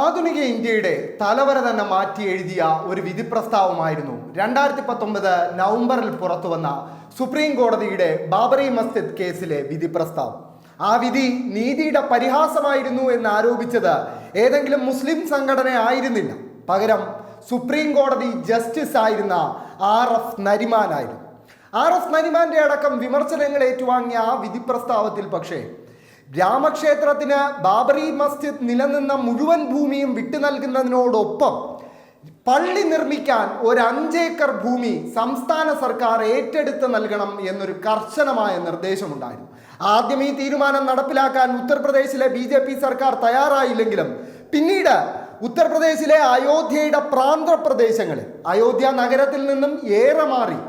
ആധുനിക ഇന്ത്യയുടെ തലവര തന്നെ മാറ്റി എഴുതിയ ഒരു വിധി പ്രസ്താവമായിരുന്നു രണ്ടായിരത്തി പത്തൊമ്പത് നവംബറിൽ പുറത്തു വന്ന സുപ്രീം കോടതിയുടെ ബാബറി മസ്ജിദ് കേസിലെ വിധി പ്രസ്താവം ആ വിധി നീതിയുടെ പരിഹാസമായിരുന്നു എന്ന് ആരോപിച്ചത് ഏതെങ്കിലും മുസ്ലിം സംഘടന ആയിരുന്നില്ല. പകരം സുപ്രീം കോടതി ജസ്റ്റിസ് ആയിരുന്ന ആർ എഫ് നരിമാനായിരുന്നു. ആർ എഫ് നരിമാന്റെ അടക്കം വിമർശനങ്ങൾ ഏറ്റുവാങ്ങിയ ആ വിധി പ്രസ്താവത്തിൽ പക്ഷേ രാമക്ഷേത്രത്തിന് ബാബറി മസ്ജിദ് നിലനിന്ന മുഴുവൻ ഭൂമിയും വിട്ടു നൽകുന്നതിനോടൊപ്പം പള്ളി നിർമ്മിക്കാൻ ഒരു അഞ്ചേക്കർ ഭൂമി സംസ്ഥാന സർക്കാർ ഏറ്റെടുത്ത് നൽകണം എന്നൊരു കർശനമായ നിർദ്ദേശമുണ്ടായിരുന്നു. ആദ്യം ഈ തീരുമാനം നടപ്പിലാക്കാൻ ഉത്തർപ്രദേശിലെ ബി ജെ പി സർക്കാർ തയ്യാറായില്ലെങ്കിലും പിന്നീട് ഉത്തർപ്രദേശിലെ അയോധ്യയുടെ പ്രാന്തപ്രദേശങ്ങളിൽ അയോധ്യ നഗരത്തിൽ നിന്നും ഏറെ മാറി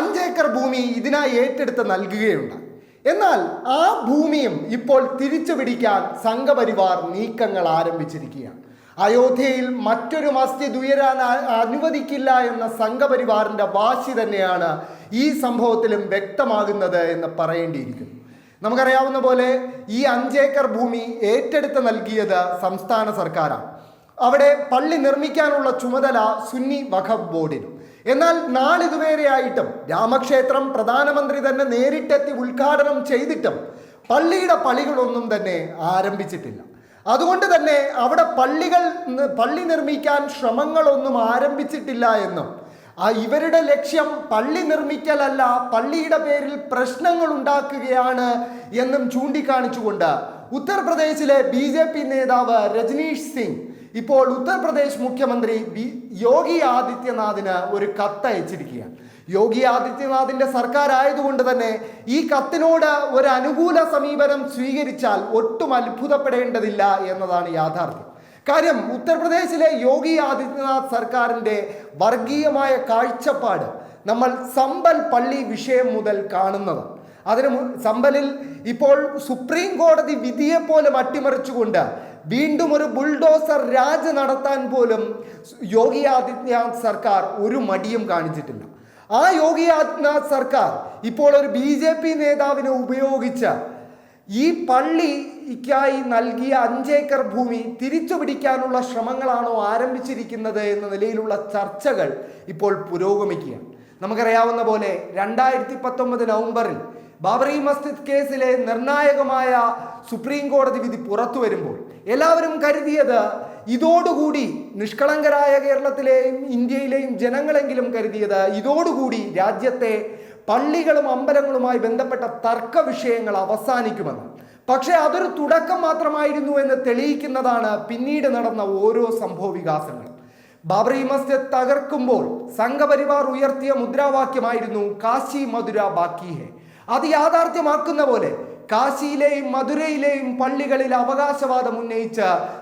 അഞ്ചേക്കർ ഭൂമി ഇതിനായി ഏറ്റെടുത്ത് നൽകുകയുണ്ടായി. എന്നാൽ ആ ഭൂമിയും ഇപ്പോൾ തിരിച്ചു പിടിക്കാൻ സംഘപരിവാർ നീക്കങ്ങൾ ആരംഭിച്ചിരിക്കുകയാണ്. അയോധ്യയിൽ മറ്റൊരു മസ്ജിദ് ഉയരാൻ അനുവദിക്കില്ല എന്ന സംഘപരിവാറിന്റെ വാശി തന്നെയാണ് ഈ സംഭവത്തിലും വ്യക്തമാകുന്നത് എന്ന് പറയേണ്ടിയിരിക്കുന്നു. നമുക്കറിയാവുന്ന പോലെ ഈ അഞ്ചേക്കർ ഭൂമി ഏറ്റെടുത്ത് നൽകിയത് സംസ്ഥാന സർക്കാരാണ്. അവിടെ പള്ളി നിർമ്മിക്കാനുള്ള ചുമതല സുന്നി വഖഫ് ബോർഡിനും. എന്നാൽ നാളിതുവരെയായിട്ടും രാമക്ഷേത്രം പ്രധാനമന്ത്രി തന്നെ നേരിട്ടെത്തി ഉദ്ഘാടനം ചെയ്തിട്ടും പള്ളിയുടെ പള്ളികളൊന്നും തന്നെ ആരംഭിച്ചിട്ടില്ല. അതുകൊണ്ട് തന്നെ അവിടെ പള്ളികൾ പള്ളി നിർമ്മിക്കാൻ ശ്രമങ്ങളൊന്നും ആരംഭിച്ചിട്ടില്ല എന്നും ആ ഇവരുടെ ലക്ഷ്യം പള്ളി നിർമ്മിക്കലല്ല പള്ളിയുടെ പേരിൽ പ്രശ്നങ്ങൾ ഉണ്ടാക്കുകയാണ് എന്നും ചൂണ്ടിക്കാണിച്ചുകൊണ്ട് ഉത്തർപ്രദേശിലെ ബി ജെ പി നേതാവ് രജനീഷ് സിംഗ്. ഇപ്പോൾ ഉത്തർപ്രദേശ് മുഖ്യമന്ത്രി ബി യോഗി ആദിത്യനാഥിന് ഒരു കത്ത് അയച്ചിരിക്കുകയാണ്. യോഗി ആദിത്യനാഥിന്റെ സർക്കാർ ആയതുകൊണ്ട് തന്നെ ഈ കത്തിനോട് ഒരു അനുകൂല സമീപനം സ്വീകരിച്ചാൽ ഒട്ടും അത്ഭുതപ്പെടേണ്ടതില്ല എന്നതാണ് യാഥാർത്ഥ്യം. കാര്യം ഉത്തർപ്രദേശിലെ യോഗി ആദിത്യനാഥ് സർക്കാരിന്റെ വർഗീയമായ കാഴ്ചപ്പാട് നമ്മൾ സമ്പൽ പള്ളി വിഷയം മുതൽ കാണുന്നതാണ് അതിന് സമ്പലിൽ ഇപ്പോൾ സുപ്രീം കോടതി വിധിയെ പോലും അട്ടിമറിച്ചുകൊണ്ട് വീണ്ടും ഒരു ബുൾഡോസർ രാജ നടത്താൻ പോലും യോഗി ആദിത്യനാഥ് സർക്കാർ ഒരു മടിയും കാണിച്ചിട്ടില്ല. ആ യോഗി ആദിത്യനാഥ് സർക്കാർ ഇപ്പോൾ ഒരു ബി ജെ പി നേതാവിനെ ഉപയോഗിച്ച് ഈ പള്ളിക്കായി നൽകിയ അഞ്ചേക്കർ ഭൂമി തിരിച്ചു പിടിക്കാനുള്ള ശ്രമങ്ങളാണോ ആരംഭിച്ചിരിക്കുന്നത് എന്ന നിലയിലുള്ള ചർച്ചകൾ ഇപ്പോൾ പുരോഗമിക്കുകയാണ്. നമുക്കറിയാവുന്ന പോലെ രണ്ടായിരത്തി പത്തൊമ്പത് നവംബറിൽ ബാബറി മസ്ജിദ് കേസിലെ നിർണായകമായ സുപ്രീം കോടതി വിധി പുറത്തു വരുമ്പോൾ എല്ലാവരും കരുതിയത് ഇതോടുകൂടി നിഷ്കളങ്കരായ കേരളത്തിലെയും ഇന്ത്യയിലെയും ജനങ്ങളെങ്കിലും കരുതിയത് ഇതോടുകൂടി രാജ്യത്തെ പള്ളികളും അമ്പലങ്ങളുമായി ബന്ധപ്പെട്ട തർക്ക വിഷയങ്ങൾ അവസാനിക്കുമെന്ന്. പക്ഷേ അതൊരു തുടക്കം മാത്രമായിരുന്നു എന്ന് തെളിയിക്കുന്നതാണ് പിന്നീട് നടന്ന ഓരോ സംഭവ വികാസങ്ങളും ബാബറി മസ്ജിദ് തകർക്കുമ്പോൾ സംഘപരിവാർ ഉയർത്തിയ മുദ്രാവാക്യമായിരുന്നു കാശി മധുര ബാക്കി ഹെ അത് യാഥാർത്ഥ്യമാക്കുന്ന പോലെ കാശിയിലെയും മധുരയിലെയും പള്ളികളിൽ അവകാശവാദം ഉന്നയിച്ച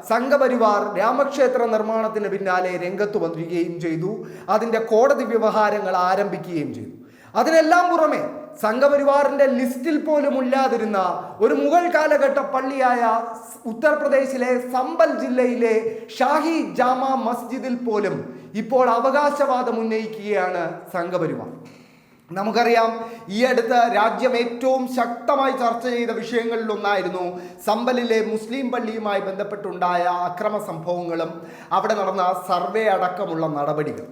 സംഘപരിവാർ രാമക്ഷേത്ര നിർമ്മാണത്തിന് പിന്നാലെ രംഗത്ത് വരികയും ചെയ്തു. അതിന്റെ കോടതി വ്യവഹാരങ്ങൾ ആരംഭിക്കുകയും ചെയ്തു. അതിനെല്ലാം പുറമെ സംഘപരിവാറിന്റെ ലിസ്റ്റിൽ പോലും ഇല്ലാതിരുന്ന ഒരു മുഗൾ കാലഘട്ട പള്ളിയായ ഉത്തർപ്രദേശിലെ സമ്പൽ ജില്ലയിലെ ഷാഹി ജാമ മസ്ജിദിൽ പോലും ഇപ്പോൾ അവകാശവാദം ഉന്നയിക്കുകയാണ് സംഘപരിവാർ. നമുക്കറിയാം ഈ അടുത്ത് രാജ്യം ഏറ്റവും ശക്തമായി ചർച്ച ചെയ്ത വിഷയങ്ങളിലൊന്നായിരുന്നു സമ്പലിലെ മുസ്ലിം പള്ളിയുമായി ബന്ധപ്പെട്ടുണ്ടായ അക്രമ സംഭവങ്ങളും അവിടെ നടന്ന സർവേ അടക്കമുള്ള നടപടികൾ.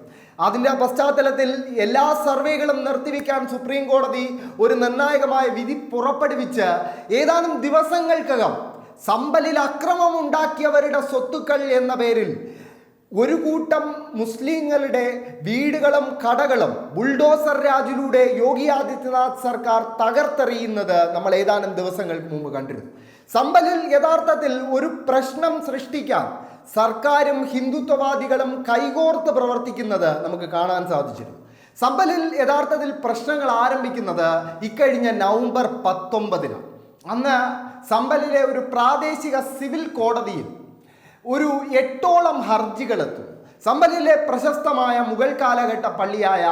അതിന്റെ പശ്ചാത്തലത്തിൽ എല്ലാ സർവേകളും നിർത്തിവെക്കാൻ സുപ്രീം കോടതി ഒരു നിർണായകമായ വിധി പുറപ്പെടുവിച്ച് ഏതാനും ദിവസങ്ങൾക്കകം സമ്പലിൽ അക്രമം ഉണ്ടാക്കിയവരുടെ സ്വത്തുക്കൾ എന്ന പേരിൽ ഒരു കൂട്ടം മുസ്ലിങ്ങളുടെ വീടുകളും കടകളും ബുൾഡോസർ രാജിലൂടെ യോഗി ആദിത്യനാഥ് സർക്കാർ തകർത്തെറിയുന്നത് നമ്മൾ ഏതാനും ദിവസങ്ങൾക്ക് മുമ്പ് കണ്ടിരുന്നു. സമ്പലിൽ യഥാർത്ഥത്തിൽ ഒരു പ്രശ്നം സൃഷ്ടിക്കാൻ സർക്കാരും ഹിന്ദുത്വവാദികളും കൈകോർത്ത് പ്രവർത്തിക്കുന്നത് നമുക്ക് കാണാൻ സാധിച്ചിരുന്നു. സമ്പലിൽ യഥാർത്ഥത്തിൽ പ്രശ്നങ്ങൾ ആരംഭിക്കുന്നത് ഇക്കഴിഞ്ഞ നവംബർ പത്തൊമ്പതിനാണ്. അന്ന് സമ്പലിലെ ഒരു പ്രാദേശിക സിവിൽ കോടതിയിൽ ഒരു എട്ടോളം ഹർജികളെത്തും. സമ്പലിലെ പ്രശസ്തമായ മുഗൾ കാലഘട്ട പള്ളിയായ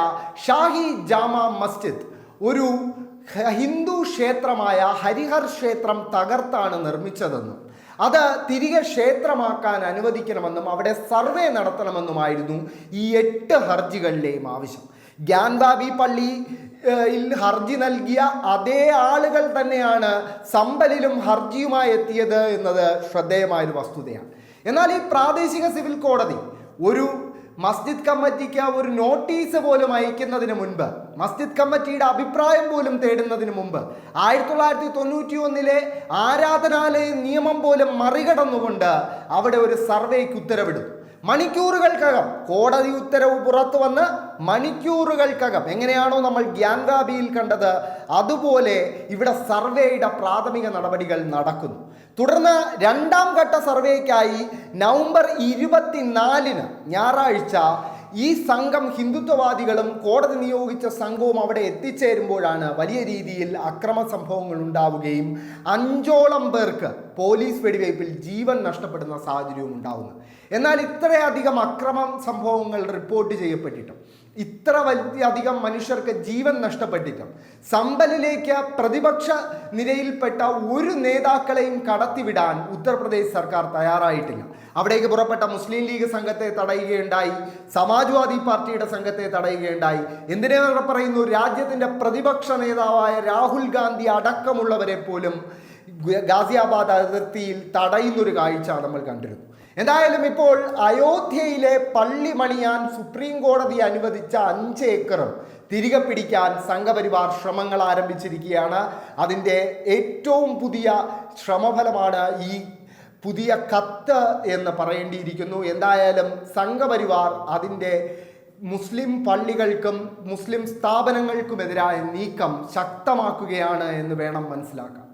ഷാഹി ജാമ മസ്ജിദ് ഒരു ഹിന്ദു ക്ഷേത്രമായ ഹരിഹർ ക്ഷേത്രം തകർത്താണ് നിർമ്മിച്ചതെന്നും അത് തിരികെ ക്ഷേത്രമാക്കാൻ അനുവദിക്കണമെന്നും അവിടെ സർവേ നടത്തണമെന്നുമായിരുന്നു ഈ എട്ട് ഹർജികളിലെയും ആവശ്യം. ഗ്യാൻബാബി പള്ളി ഹർജി നൽകിയ അതേ ആളുകൾ തന്നെയാണ് സമ്പലിലും ഹർജിയുമായി എത്തിയത് എന്നത് ശ്രദ്ധേയമായൊരു വസ്തുതയാണ്. എന്നാൽ ഈ പ്രാദേശിക സിവിൽ കോടതി ഒരു മസ്ജിദ് കമ്മിറ്റിക്ക് ഒരു നോട്ടീസ് പോലും അയക്കുന്നതിന് മുൻപ് മസ്ജിദ് കമ്മിറ്റിയുടെ അഭിപ്രായം പോലും തേടുന്നതിന് മുമ്പ് ആയിരത്തി തൊള്ളായിരത്തി തൊണ്ണൂറ്റി ഒന്നിലെ ആരാധനാലയ നിയമം പോലും മറികടന്നുകൊണ്ട് അവിടെ ഒരു സർവേക്ക് ഉത്തരവിടും. മണിക്കൂറുകൾക്കകം കോടതി ഉത്തരവ് പുറത്തു വന്ന് മണിക്കൂറുകൾക്കകം. എങ്ങനെയാണോ നമ്മൾ ഗ്യാങ്കാബിയിൽ കണ്ടത് അതുപോലെ ഇവിടെ സർവേയുടെ പ്രാഥമിക നടപടികൾ നടക്കുന്നു. തുടർന്ന് രണ്ടാം ഘട്ട സർവേക്കായി നവംബർ ഇരുപത്തിനാലിന് ഞായറാഴ്ച ഈ സംഘം ഹിന്ദുത്വവാദികളും കോടതി നിയോഗിച്ച സംഘവും അവിടെ എത്തിച്ചേരുമ്പോഴാണ് വലിയ രീതിയിൽ അക്രമ സംഭവങ്ങൾ ഉണ്ടാവുകയും അഞ്ചോളം പേർക്ക് പോലീസ് വെടിവയ്പിൽ ജീവൻ നഷ്ടപ്പെടുന്ന സാഹചര്യവും ഉണ്ടാവുന്നത്. എന്നാൽ ഇത്രയധികം അക്രമ സംഭവങ്ങൾ റിപ്പോർട്ട് ചെയ്യപ്പെട്ടിട്ടും ഇത്ര വലിയ അധികം മനുഷ്യർക്ക് ജീവൻ നഷ്ടപ്പെട്ടിട്ടും സമ്പലിലേക്ക് പ്രതിപക്ഷ നിരയിൽപ്പെട്ട ഒരു നേതാക്കളെയും കടത്തിവിടാൻ ഉത്തർപ്രദേശ് സർക്കാർ തയ്യാറായിട്ടില്ല. അവിടേക്ക് പുറപ്പെട്ട മുസ്ലിം ലീഗ് സംഘത്തെ തടയുകയുണ്ടായി സമാജ്വാദി പാർട്ടിയുടെ സംഘത്തെ തടയുകയുണ്ടായി. എന്തിനേറെ പറയുന്നു? രാജ്യത്തിന്റെ പ്രതിപക്ഷ നേതാവായ രാഹുൽ ഗാന്ധി അടക്കമുള്ളവരെ പോലും ഗാസിയാബാദ് അതിർത്തിയിൽ തടയുന്നൊരു കാഴ്ച നമ്മൾ കണ്ടിരുന്നു. എന്തായാലും ഇപ്പോൾ അയോധ്യയിലെ പള്ളി മണിയാൻ സുപ്രീം കോടതി അനുവദിച്ച അഞ്ച് ഏക്കറും തിരികെ പിടിക്കാൻ സംഘപരിവാർ ശ്രമങ്ങൾ ആരംഭിച്ചിരിക്കുകയാണ്. അതിന്റെ ഏറ്റവും പുതിയ ശ്രമഫലമാണ് ഈ പുതിയ കത്ത് എന്ന് പറയേണ്ടിയിരിക്കുന്നു. എന്തായാലും സംഘപരിവാർ അതിന്റെ മുസ്ലിം പള്ളികൾക്കും മുസ്ലിം സ്ഥാപനങ്ങൾക്കുമെതിരായ നീക്കം ശക്തമാക്കുകയാണ് എന്ന് വേണം മനസ്സിലാക്കാൻ.